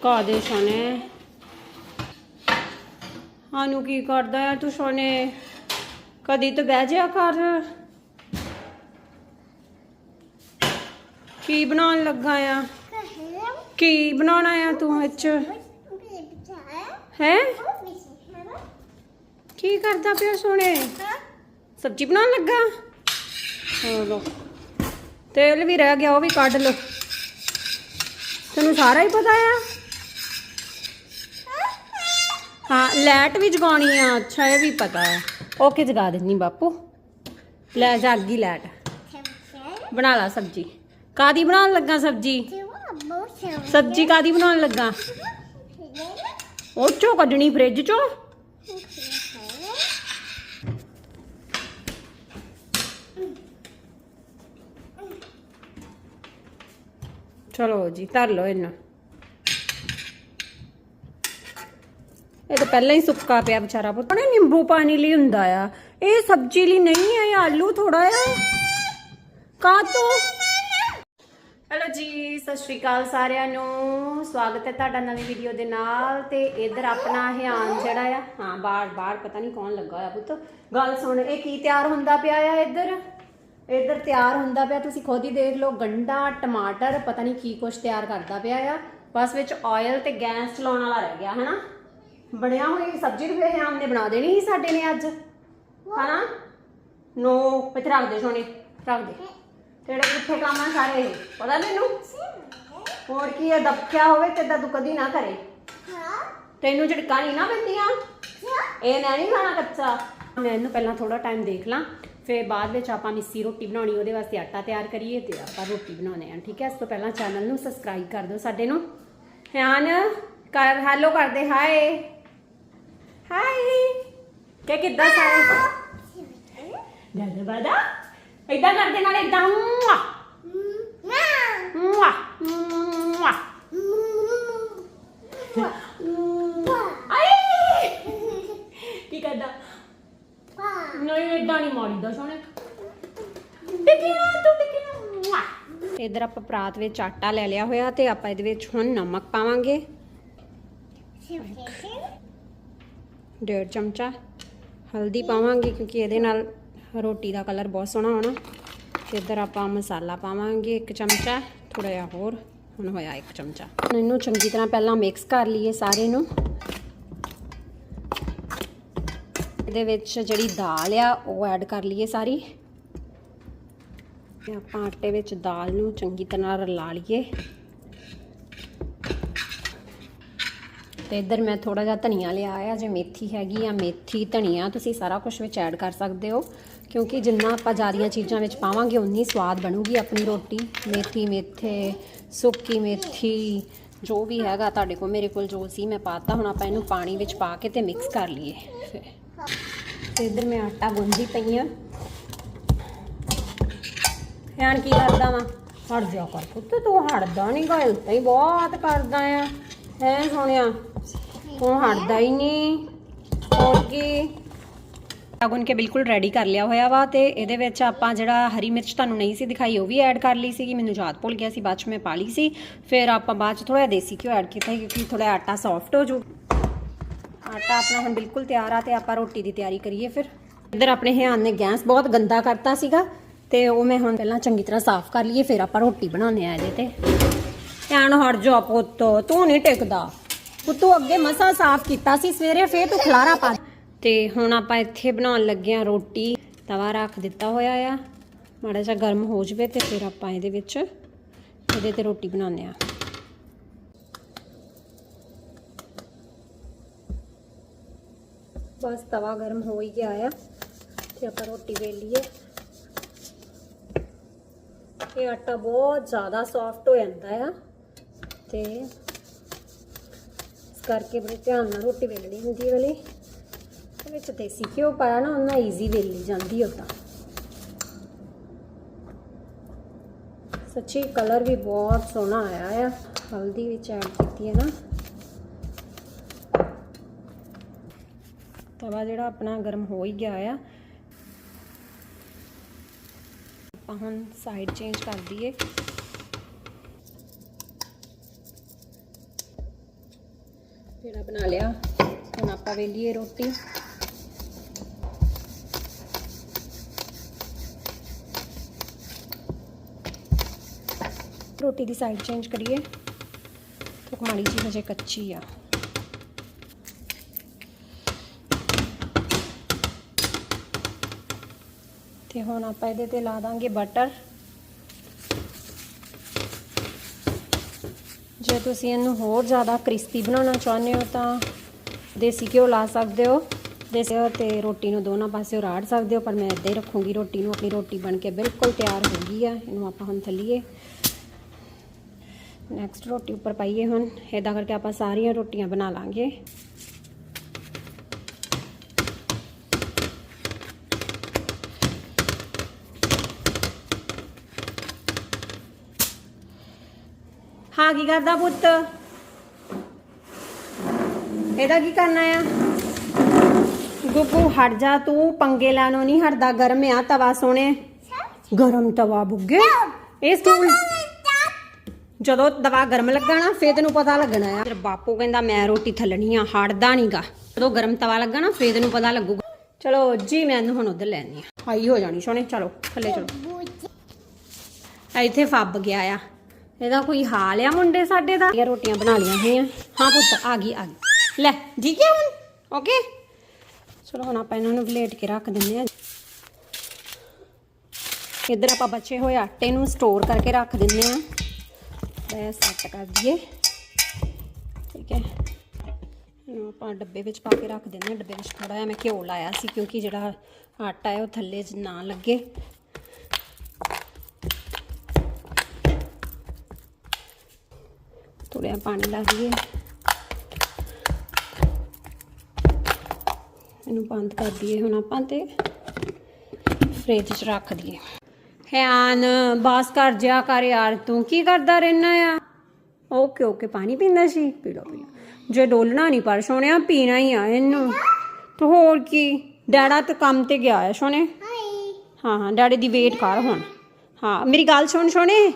ਚੁਕਾ ਦੇ ਸੋਨੇ। ਸਾਨੂੰ ਕੀ ਕਰਦਾ ਆ ਤੂੰ ਸੋਨੇ? ਕਦੀ ਤਾਂ ਬਹਿ ਜਾ ਕਰ। ਕੀ ਬਣਾਉਣ ਲੱਗਾ ਆ? ਕੀ ਬਣਾਉਣਾ ਆ ਤੂੰ ਵਿੱਚ? ਹੈ? ਕੀ ਕਰਦਾ ਪਿਆ ਸੋਨੇ? ਸਬਜ਼ੀ ਬਣਾਉਣ ਲੱਗਾ? ਚਲੋ ਤੇਲ ਵੀ ਰਹਿ ਗਿਆ, ਉਹ ਵੀ ਕੱਢ ਲਓ। ਤੈਨੂੰ ਸਾਰਾ ਹੀ ਪਤਾ ਆ? ਹਾਂ, ਲਾਈਟ ਵੀ ਜਗਾਉਣੀ ਆ, ਅੱਛਾ, ਇਹ ਵੀ ਪਤਾ ਹੈ। ਓਕੇ ਜਗਾ ਦਿੰਨੀ ਬਾਪੂ? ਲੈ ਜਾ ਅੱਗੀ ਲਾਈਟ। ਬਣਾ ਲਾ ਸਬਜ਼ੀ। ਕਾਦੀ ਬਣਾਉਣ ਲੱਗਾ ਸਬਜ਼ੀ? ਸਬਜ਼ੀ ਕਾਦੀ ਬਣਾਉਣ ਲੱਗਾ? ਉਹ ਚੋਂ ਕੱਢਣੀ ਫ੍ਰਿਜ ਚੋਂ। ਚਲੋ ਜੀ, ਧਰ ਲਓ ਇਹਨੂੰ। ਇਹ ਤਾਂ ਪਹਿਲਾਂ ਹੀ ਸੁੱਕਾ ਪਿਆ ਵਿਚਾਰਾ ਪੁੱਤ। ਨੇ ਨਿੰਬੂ ਪਾਣੀ ਲਈ ਹੁੰਦਾ ਆ। ਇਹ ਸਬਜ਼ੀ ਲਈ ਨਹੀਂ ਆ, ਇਹ ਆਲੂ ਥੋੜਾ ਆ। ਕਾ ਹੈਲੋ ਜੀ, ਸਤਿ ਸ਼੍ਰੀ ਅਕਾਲ ਸਾਰਿਆਂ ਨੂੰ। ਸਵਾਗਤ ਹੈ ਤੁਹਾਡਾ ਨਵੀਂ ਵੀਡੀਓ ਦੇ ਨਾਲ ਤੇ ਇਧਰ ਆਪਣਾ ਹਿਆਨ ਜਿਹੜਾ ਆ, ਹਾਂ, ਬਾਹਰ ਬਾਹਰ ਪਤਾ ਨਹੀਂ ਕੌਣ ਲੱਗਾ ਹੋਇਆ ਪੁੱਤ। ਗੱਲ ਸੁਣ, ਇਹ ਕੀ ਤਿਆਰ ਹੁੰਦਾ ਪਿਆ ਆ ਇੱਧਰ? ਇੱਧਰ ਤਿਆਰ ਹੁੰਦਾ ਪਿਆ, ਤੁਸੀਂ ਖੁਦ ਹੀ ਦੇਖ ਲਓ, ਗੰਡਾ, ਟਮਾਟਰ, ਪਤਾ ਨਹੀਂ ਕੀ ਕੁਝ ਤਿਆਰ ਕਰਦਾ ਪਿਆ ਆ। ਬਸ ਵਿੱਚ ਆਇਲ ਤੇ ਗੈਸ ਚਲਾਉਣ ਵਾਲਾ ਰਹਿ ਗਿਆ, ਹਨਾ? ਬਣਿਆ ਹੋਈ ਸਬਜ਼ੀ ਤੇ ਫਿਰ ਹਿਆਨ ਨੇ ਬਣਾ ਦੇਣੀ ਸੀ ਸਾਡੇ ਨੇ ਅੱਜ। ਹਨਾ? ਨੋ, ਇੱਥੇ ਰੱਖ ਦੇ ਸੋਨੀ, ਰੱਖ ਦੇ। ਤੇਰੇ ਕਿੱਥੇ ਕੰਮ ਆ ਸਾਰੇ ਇਹ? ਪਤਾ ਮੈਨੂੰ ਹੋਰ ਕੀ ਇਹ ਦਬਕਿਆ ਹੋਵੇ ਤੇ ਤਾਂ ਤੂੰ ਕਦੀ ਨਾ ਕਰੇ। ਤੈਨੂੰ ਝਟਕਾ ਨਹੀਂ ਨਾ ਪੈਂਦੀਆਂ? ਇਹ ਮੈਂ ਨਹੀਂ ਖਾਣਾ ਕੱਚਾ। ਮੈਂ ਇਹਨੂੰ ਪਹਿਲਾਂ ਥੋੜਾ ਟਾਈਮ ਦੇਖ ਲਾਂ, ਫਿਰ ਬਾਅਦ ਵਿੱਚ ਆਪਾਂ ਮਿੱਸੀ ਰੋਟੀ ਬਣਾਉਣੀ, ਉਹਦੇ ਵਾਸਤੇ ਆਟਾ ਤਿਆਰ ਕਰੀਏ ਤੇ ਆਪਾਂ ਰੋਟੀ ਬਣਾਉਣੇ ਆ ਠੀਕ ਹੈ? ਇਸ ਤੋਂ ਪਹਿਲਾਂ ਚੈਨਲ ਨੂੰ ਸਬਸਕ੍ਰਾਈਬ ਕਰ ਦਿਓ ਸਾਡੇ ਨੂੰ। ਧਿਆਨ ਕਰ ਹੈਲੋ ਕਰਦੇ ਹਾਏ ਹਾਈ ਕਿ ਕਿੱਦਾਂ ਸਾਰੇ ਦਾਦਾ ਬਾਦਾ ਇਦਾਂ ਕਰਦੇ ਨਾਲ ਇਦਾਂ ਮੁਆ ਮੁਆ ਮੁਆ ਆਏ ਕੀ ਕਰਦਾ ਨਹੀਂ ਇਦਾਂ ਨਹੀਂ ਮਾਰੀਦਾ ਸੋਹਣੇ ਟਿਕਿਆ ਤੂੰ ਟਿਕਿਆ ਇਧਰ ਆਪਾਂ ਪਰਾਤ ਵਿੱਚ ਆਟਾ ਲੈ ਲਿਆ ਹੋਇਆ ਤੇ ਆਪਾਂ ਇਹਦੇ ਵਿੱਚ ਹੁਣ ਨਮਕ ਪਾਵਾਂਗੇ ਡੇਢ ਚਮਚਾ ਹਲਦੀ ਪਾਵਾਂਗੇ ਕਿਉਂਕਿ ਇਹਦੇ ਨਾਲ ਰੋਟੀ ਦਾ ਕਲਰ ਬਹੁਤ ਸੋਹਣਾ ਹੋਣਾ। ਤੇ ਇੱਧਰ ਆਪਾਂ ਮਸਾਲਾ ਪਾਵਾਂਗੇ ਇੱਕ ਚਮਚਾ ਥੋੜਾ ਜਿਹਾ ਹੋਰ, ਹੁਣ ਹੋਇਆ ਇੱਕ ਚਮਚਾ। ਇਹਨੂੰ ਚੰਗੀ ਤਰ੍ਹਾਂ ਪਹਿਲਾਂ ਮਿਕਸ ਕਰ ਲਈਏ ਸਾਰੇ ਨੂੰ। ਇਹਦੇ ਵਿੱਚ ਜਿਹੜੀ ਦਾਲ ਆ, ਉਹ ਐਡ ਕਰ ਲਈਏ ਸਾਰੀ। ਤੇ ਆਪਾਂ ਆਟੇ ਵਿੱਚ ਦਾਲ ਨੂੰ ਚੰਗੀ ਤਰ੍ਹਾਂ ਰਲਾ ਲਈਏ। ਤੇ ਇੱਧਰ ਮੈਂ ਥੋੜਾ ਜਿਹਾ ਧਨੀਆ ਲਿਆ ਆ, ਜੇ ਮੇਥੀ ਹੈਗੀ ਆ, ਮੇਥੀ, ਧਨੀਆ, ਤੁਸੀਂ ਸਾਰਾ ਕੁਝ ਵਿੱਚ ਐਡ ਕਰ ਸਕਦੇ ਹੋ। ਕਿਉਂਕਿ ਜਿੰਨਾ ਆਪਾਂ ਜ਼ਿਆਦੀਆਂ ਚੀਜ਼ਾਂ ਵਿੱਚ ਪਾਵਾਂਗੇ ਉਨੀ ਸਵਾਦ ਬਣੂਗੀ ਆਪਣੀ ਰੋਟੀ। ਮੇਥੀ, ਮੇਥੇ, ਸੁੱਕੀ ਮੇਥੀ, ਜੋ ਵੀ ਹੈਗਾ ਤੁਹਾਡੇ ਕੋਲ, ਮੇਰੇ ਕੋਲ ਜੋ ਸੀ ਮੈਂ ਪਾਤਾ, ਹੁਣ ਆਪਾਂ ਇਹਨੂੰ ਪਾਣੀ ਵਿੱਚ ਪਾ ਕੇ ਤੇ ਮਿਕਸ ਕਰ ਲਈਏ। ਫਿਰ ਤੇ ਇੱਧਰ ਮੈਂ ਆਟਾ ਗੁੰਦੀ ਪਈ ਆ। ਹੈਣ ਕੀ ਕਰਦਾ ਵਾਂ? ਹਟ ਜਾ ਕਰ ਪੁੱਤ, ਤੂੰ ਹਟਦਾ ਨਹੀਂ ਗੱਲ ਤਾਂ ਹੀ ਬਹੁਤ ਕਰਦਾ ਆ। ਹੈ ਸੋਹਣਿਆ? ਉਹ ਹਟਦਾ ਹੀ ਨਹੀਂ। ਹੋਰ ਕੀ? ਆਗਨ ਕੇ ਬਿਲਕੁਲ ਰੈਡੀ ਕਰ ਲਿਆ ਹੋਇਆ ਵਾ ਤੇ ਇਹਦੇ ਵਿੱਚ ਆਪਾਂ ਜਿਹੜਾ ਹਰੀ ਮਿਰਚ ਤੁਹਾਨੂੰ ਨਹੀਂ ਸੀ ਦਿਖਾਈ, ਉਹ ਵੀ ਐਡ ਕਰ ਲਈ ਸੀਗੀ। ਮੈਨੂੰ ਯਾਦ ਭੁੱਲ ਗਿਆ ਸੀ, ਬਾਅਦ ਚ ਮੈਂ ਪਾ ਲਈ ਸੀ। ਫਿਰ ਆਪਾਂ ਬਾਅਦ ਚ ਥੋੜਾ ਦੇਸੀ ਘਿਓ ਐਡ ਕੀਤਾ ਸੀ ਕਿਉਂਕਿ ਥੋੜਾ ਆਟਾ ਸੌਫਟ ਹੋ ਜੂ। ਆਟਾ ਆਪਣਾ ਹੁਣ ਬਿਲਕੁਲ ਤਿਆਰ ਆ ਤੇ ਆਪਾਂ ਰੋਟੀ ਦੀ ਤਿਆਰੀ ਕਰੀਏ ਫਿਰ। ਇੱਧਰ ਆਪਣੇ ਹਿਆਨ ਨੇ ਗੈਸ ਬਹੁਤ ਗੰਦਾ ਕਰਤਾ ਸੀਗਾ ਤੇ ਉਹ ਮੈਂ ਹੁਣ ਪਹਿਲਾਂ ਚੰਗੀ ਤਰ੍ਹਾਂ ਸਾਫ਼ ਕਰ ਲਈਏ, ਫਿਰ ਆਪਾਂ ਰੋਟੀ ਬਣਾਉਣੇ ਆ ਇਹਦੇ ਤੇ। ਧਿਆਨ ਹਟ ਜਾ ਪੁੱਤ, ਤੂੰ ਨਹੀਂ ਟਿਕਦਾ। ਪੁੱਤੂ, ਅੱਗੇ ਮਸਾ ਸਾਫ਼ ਕੀਤਾ ਸੀ, ਸਵੇਰੇ ਫੇਰ ਤੂੰ ਖਲਾਰਾ ਪਾ ਤੇ ਹੁਣ ਆਪਾਂ ਇੱਥੇ ਬਣਾਉਣ ਲੱਗੇ ਆ ਰੋਟੀ। ਤਵਾ ਰੱਖ ਦਿੱਤਾ ਹੋਇਆ ਆ। ਮਾੜਾ ਜਿਹਾ ਗਰਮ ਹੋ ਜਵੇ ਤੇ ਫਿਰ ਆਪਾਂ ਇਹਦੇ ਵਿੱਚ ਇਹਦੇ ਤੇ ਰੋਟੀ ਬਣਾਉਂਦੇ ਆ ਬਸ ਤਵਾ ਗਰਮ ਹੋ ਹੀ ਗਿਆ ਆ ਤੇ ਆਪਾਂ ਰੋਟੀ ਵੇਲੀਏ ਇਹ ਆਟਾ ਬਹੁਤ ਜ਼ਿਆਦਾ ਸੌਫਟ ਹੋ ਜਾਂਦਾ ਆ ਤੇ ਕਰਕੇ ਬੜੇ ਧਿਆਨ ਨਾਲ ਰੋਟੀ ਵੇਲਣੀ ਹੁੰਦੀ ਵਾਲੀ। ਇਹਦੇ ਵਿੱਚ ਦੇਸੀ ਘਿਓ ਪਾਇਆ ਨਾ ਉਹਨਾਂ ਈਜ਼ੀ ਵੇਲੀ ਜਾਂਦੀ ਉਹ ਤਾਂ। ਸੱਚੀ ਕਲਰ ਵੀ ਬਹੁਤ ਸੋਹਣਾ ਆਇਆ ਆ। ਹਲਦੀ ਵਿੱਚ ਐਡ ਕੀਤੀ ਹੈ ਨਾ। ਤਵਾ ਜਿਹੜਾ ਆਪਣਾ ਗਰਮ ਹੋ ਹੀ ਗਿਆ ਆ। ਆਪਾਂ ਹੁਣ ਸਾਈਡ ਚੇਂਜ ਕਰ ਦਈਏ। ਪੇੜਾ ਬਣਾ ਲਿਆ। ਹੁਣ ਆਪਾਂ ਵੇਲੀਏ ਰੋਟੀ। ਰੋਟੀ ਦੀ ਸਾਈਡ ਚੇਂਜ ਕਰੀਏ। ਥੋਕ ਮਾੜੀ ਜੀ ਹਜੇ ਕੱਚੀ ਆ। ਤੇ ਹੁਣ ਆਪਾਂ ਇਹਦੇ ਤੇ ਲਾ ਦਾਂਗੇ ਬਟਰ ਜੇ ਤੁਸੀਂ ਇਹਨੂੰ ਹੋਰ ਜ਼ਿਆਦਾ ਕ੍ਰਿਸਪੀ ਬਣਾਉਣਾ ਚਾਹੁੰਦੇ ਹੋ ਤਾਂ ਦੇਸੀ ਘਿਓ ਲਾ ਸਕਦੇ ਹੋ। ਦੇਸੀ ਘਿਓ ਤੇ ਰੋਟੀ ਨੂੰ ਦੋਨਾਂ ਪਾਸੇ ਰਾੜ ਸਕਦੇ ਹੋ, ਪਰ ਮੈਂ ਇੱਦਾਂ ਹੀ ਰੱਖੂੰਗੀ ਰੋਟੀ ਨੂੰ। ਆਪਣੀ ਰੋਟੀ ਬਣ ਕੇ ਬਿਲਕੁਲ ਤਿਆਰ ਹੋ ਗਈ ਆ। ਇਹਨੂੰ ਆਪਾਂ ਹੁਣ ਥੱਲੀਏ। ਨੈਕਸਟ ਰੋਟੀ ਉੱਪਰ ਪਾਈਏ ਹੁਣ। ਇਦਾਂ ਕਰਕੇ ਆਪਾਂ ਸਾਰੀਆਂ ਰੋਟੀਆਂ ਬਣਾ ਲਾਂਗੇ। ਹਾਂ ਕੀ ਕਰਦਾ ਪੁੱਤ? ਇਹਦਾ ਕੀ ਕਰਨਾ ਆ? ਗੁੱਗੂ, ਹਟ ਜਾ ਤੂੰ, ਪੰਗੇ ਲੈਣੋਂ ਨਹੀਂ ਹਟਦਾ, ਗਰਮ ਆ ਤਵਾ ਸੋਹਣੇ। ਗਰਮ ਤਵਾ ਬੁੱਗੇ। ਇਹ ਸਟੂਲ ਜਦੋਂ ਦਵਾ ਗਰਮ ਲੱਗਣਾ ਫੇਰ ਤੈਨੂੰ ਪਤਾ ਲੱਗਣਾ ਆ। ਤੇਰਾ ਬਾਪੂ ਕਹਿੰਦਾ, ਮੈਂ ਰੋਟੀ ਥੱਲਣੀ ਆ, ਹਟਦਾ ਨਹੀਂਗਾ ਜਦੋਂ ਗਰਮ ਤਵਾ ਲੱਗਣਾ ਫੇਰ ਤੈਨੂੰ ਪਤਾ ਲੱਗੂਗਾ। ਚਲੋ ਜੀ, ਮੈਂ ਇਹਨੂੰ ਹੁਣ ਉਧਰ ਲੈਣੀ ਆ। ਹਾਈ ਹੋ ਜਾਣੀ, ਸੋਹਣੇ। ਚਲੋ, ਥੱਲੇ ਚਲੋ। ਇੱਥੇ ਫੱਬ ਗਿਆ ਆ। ਇਹਦਾ ਕੋਈ ਹਾਲ ਆ ਮੁੰਡੇ ਸਾਡੇ ਦਾ? ਇਹ ਰੋਟੀਆਂ ਬਣਾ ਲੀਆਂ ਹੋਈਆਂ ਹਾਂ ਪੁੱਤ, ਆ ਗਈ ਆ ਗਈ। ਲੈ ਠੀਕ ਹੈ ਹੁਣ? ਓਕੇ ਚਲੋ ਹੁਣ ਆਪਾਂ ਇਹਨਾਂ ਨੂੰ ਵਲੇਟ ਕੇ ਰੱਖ ਦਿੰਦੇ ਆ ਇੱਧਰ ਆਪਾਂ ਬਚੇ ਹੋਏ ਆਟੇ ਨੂੰ ਸਟੋਰ ਕਰਕੇ ਰੱਖ ਦਿੰਦੇ ਆ ਇਹ ਸੈੱਟ ਕਰ ਦਈਏ। ਠੀਕ ਹੈ। ਇਹਨੂੰ ਆਪਾਂ ਡੱਬੇ ਵਿੱਚ ਪਾ ਕੇ ਰੱਖ ਦਿੰਦੇ ਹਾਂ। ਡੱਬੇ ਵਿੱਚ ਥੋੜਾ ਜਿਹਾ ਮੈਂ ਘਿਓ ਲਾਇਆ ਸੀ ਕਿਉਂਕਿ ਜਿਹੜਾ ਆਟਾ ਹੈ ਉਹ ਥੱਲੇ 'ਚ ਨਾ ਲੱਗੇ। ਥੋੜਾ ਪਾਣੀ ਲਾ ਦਈਏ। ਇਹਨੂੰ ਬੰਦ ਕਰ ਦਈਏ ਹੁਣ ਆਪਾਂ ਤੇ। ਫ੍ਰਿਜ 'ਚ ਰੱਖ ਦਈਏ। ਹੈਆਨ, ਬਾਸ ਕਰ ਜਾ ਕਰ ਯਾਰ, ਤੂੰ ਕੀ ਕਰਦਾ ਰਹਿਣਾ ਆ? ਓਕੇ ਓਕੇ, ਪਾਣੀ ਪੀਂਦਾ ਸੀ? ਪੀ ਲਓ, ਪੀ ਜੇ ਡੋਲਣਾ ਨਹੀਂ ਪਰ ਸੋਹਣਿਆ, ਪੀਣਾ ਹੀ ਆ ਇਹਨੂੰ। ਤੂੰ ਹੋਰ ਕੀ? ਡੈਡਾ ਤੇ ਕੰਮ ਤੇ ਗਿਆ ਆ ਸੋਹਣੇ। ਹਾਂ ਹਾਂ, ਡੈਡੀ ਦੀ ਵੇਟ ਕਰ ਹੁਣ। ਹਾਂ, ਮੇਰੀ ਗੱਲ ਸੁਣ ਸੋਹਣੇ।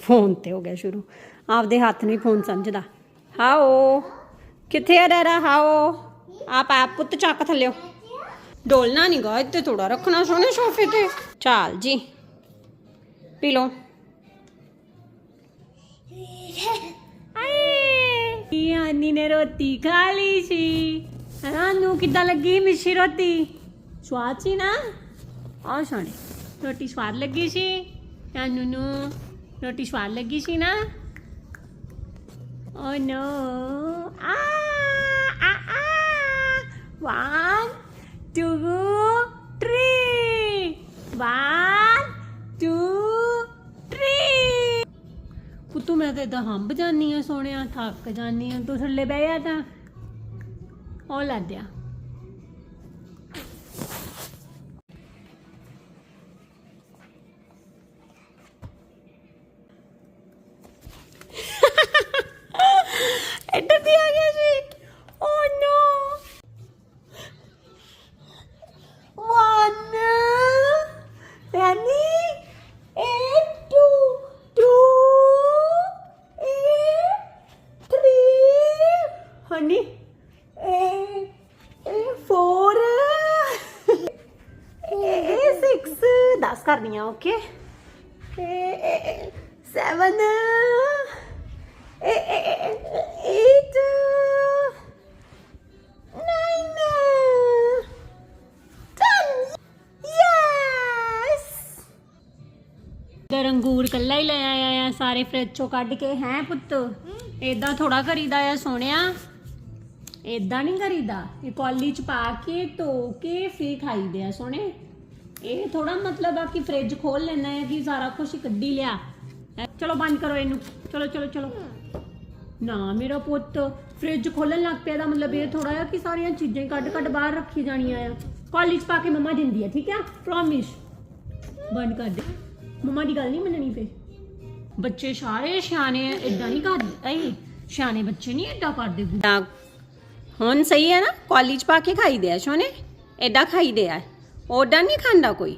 ਫੋਨ ਤੇ ਹੋ ਗਿਆ ਸ਼ੁਰੂ। ਆਪਦੇ ਹੱਥ ਨੂੰ ਫੋਨ ਸਮਝਦਾ। ਹਾਓ, ਕਿੱਥੇ ਆ ਡੈਡਾ ਹਾਓ, ਆਪ ਆਪ ਪੁੱਤ ਚੱਕ ਥੱਲਿਓ। ਡੋਲਣਾ ਨਹੀਂ ਗਾ, ਇੱਥੇ ਥੋੜਾ ਰੱਖਣਾ ਸੋਹਣੇ ਸੋਫੇ ਤੇ। ਚਾਲ ਜੀ, ਪੀ ਲਓ। ਆਏ ਆਨੀ ਨੇ ਰੋਟੀ ਖਾ ਲਈ ਸੀ? ਨੂੰ ਕਿੱਦਾਂ ਲੱਗੀ ਮਿੱਠੀ ਰੋਟੀ? ਸਵਾਦ ਸੀ ਨਾ? ਆ ਸੋਹਣੀ। ਰੋਟੀ ਸਵਾਦ ਲੱਗੀ ਸੀ? ਨਾਨੂ ਨੂੰ ਰੋਟੀ ਸਵਾਦ ਲੱਗੀ ਸੀ ਨਾ? ਓ ਨੋ ਆ ਆ ਆ One, two, three. One, two, three. ਪੁੱਤੂ ਮੈਂ ਤਾਂ ਇਦਾਂ ਹੰਬ ਜਾਨੀ ਆ ਸੋਹਣਿਆ ਥੱਕ ਜਾਨੀ ਆ ਤੂੰ ਥੱਲੇ ਬਹਿ ਜਾ ਤਾਂ ਉਹ ਲੱਦਿਆ eight six ਦਸ ਕਰਨੀਆਂ ਓਕੇ seven eight, nine ਅੰਗੂਰ ਕੱਲਾ ਹੀ ਲੈ ਆਇਆ ਆ, ਸਾਰੇ ਫ੍ਰਿਜ ਚੋਂ ਕੱਢ ਕੇ, ਹੈ ਪੁੱਤ? ਏਦਾਂ ਥੋੜਾ ਕਰੀਦਾ ਆ ਸੋਹਣਿਆ? ਏਦਾਂ ਨਹੀਂ ਕਰੀਦਾ? ਇਹ ਕੌਲੀ ਚ ਪਾ ਕੇ, ਧੋ ਕੇ, ਫੇਰ ਖਾਈਦੇ ਆ ਸੋਹਣੇ। ਇਹ ਥੋੜਾ ਮਤਲਬ ਆ ਕਿ ਫ੍ਰਿਜ ਖੋਲ ਲੈਣਾ ਹੈ ਕਿ ਸਾਰਾ ਕੁਝ ਕੱਢੀ ਲਿਆ। ਹੈਂ? ਚਲੋ ਬੰਦ ਕਰੋ ਇਹਨੂੰ। ਚਲੋ ਚਲੋ ਚਲੋ। ਨਾ ਮੇਰਾ ਪੁੱਤ ਫ੍ਰਿਜ ਖੋਲਣ ਲੱਗ ਪਿਆ ਦਾ ਮਤਲਬ ਇਹ ਥੋੜਾ ਆ ਕਿ ਸਾਰੀਆਂ ਚੀਜ਼ਾਂ ਹੀ ਕੱਢ ਕੱਢ ਬਾਹਰ ਰੱਖੀ ਜਾਣੀਆਂ ਆ। ਕਾਲਜ ਪਾ ਕੇ ਮੰਮਾ ਦਿੰਦੀ ਆ, ਠੀਕ ਆ? ਪ੍ਰੋਮਿਸ ਬੰਦ ਕਰ ਦੇ। ਮੰਮਾ ਦੀ ਗੱਲ ਨਹੀਂ ਮੰਨਣੀ ਫੇ ਬੱਚੇ ਸਾਰੇ ਸਿਆਣੇ ਆ ਇਦਾਂ ਨਹੀਂ ਕਰਦੇ ਐ ਸਿਆਣੇ ਬੱਚੇ ਨਹੀਂ ਇਦਾਂ ਕਰਦੇ ਹੁਣ ਸਹੀ ਹੈ ਨਾ? ਕਾਲਜ ਪਾ ਕੇ ਖਾਈਦੇ ਆ ਸੋਨੇ ਐਡਾ ਖਾਈਦੇ ਆ। ਓਡਾ ਨਹੀਂ ਖਾਂਦਾ ਕੋਈ?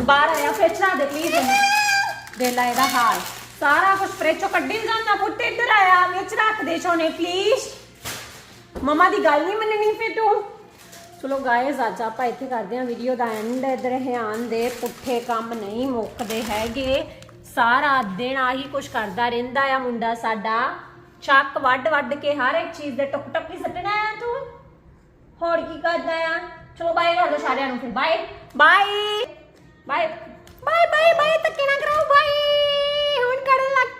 ਬਾਹਰ ਆਇਆ, ਫ੍ਰਿਜ ਲਾ ਦੇ ਪਲੀਜ਼ ਦੇ ਇਹਦਾ ਹਾਲ। ਸਾਰਾ ਕੁਝ ਫ੍ਰਿਜ ਚੋਂ ਕੱਢੀ ਜਾਂਦਾ, ਪੁੱਤ, ਇੱਧਰ ਆਇਆ, ਵਿੱਚ ਰੱਖ ਦੇ ਸੋਨੇ ਪਲੀਜ਼ ਮਮਾ ਦੀ ਗੱਲ ਨਹੀਂ ਮੰਨਣੀ ਫੇ ਤੂੰ। ਚਲੋ ਗਾਇਸ ਅੱਜ ਆਪਾਂ ਇੱਥੇ ਕਰਦੇ ਹਾਂ ਵੀਡੀਓ ਦਾ ਐਂਡ ਇਧਰ ਹਿਆਨ ਦੇ ਪੁੱਠੇ ਕੰਮ ਨਹੀਂ ਮੁੱਕਦੇ ਹੈਗੇ। ਸਾਰਾ ਦਿਨ ਆਹੀ ਕੁਛ ਕਰਦਾ ਰਹਿੰਦਾ ਆ ਮੁੰਡਾ ਸਾਡਾ। ਚੱਕ ਵੱਡ ਵੱਡ ਕੇ ਹਰ ਇੱਕ ਚੀਜ਼ ਦੇ ਟੁਕ ਟੁਕ ਹੀ ਸੱਟਣਾ ਆ ਤੂੰ। ਹੋਰ ਕੀ ਕਰਦਾ ਆ? ਚਲੋ ਬਾਏ ਕਰ ਦਿਓ ਸਾਰਿਆਂ ਨੂੰ ਫਿਰ bye bye bye bye bye bye ਤੱਕੇ ਨਾ ਕਰੋ ਬਾਏ ਹੁਣ ਕਰਨ ਲੱਗ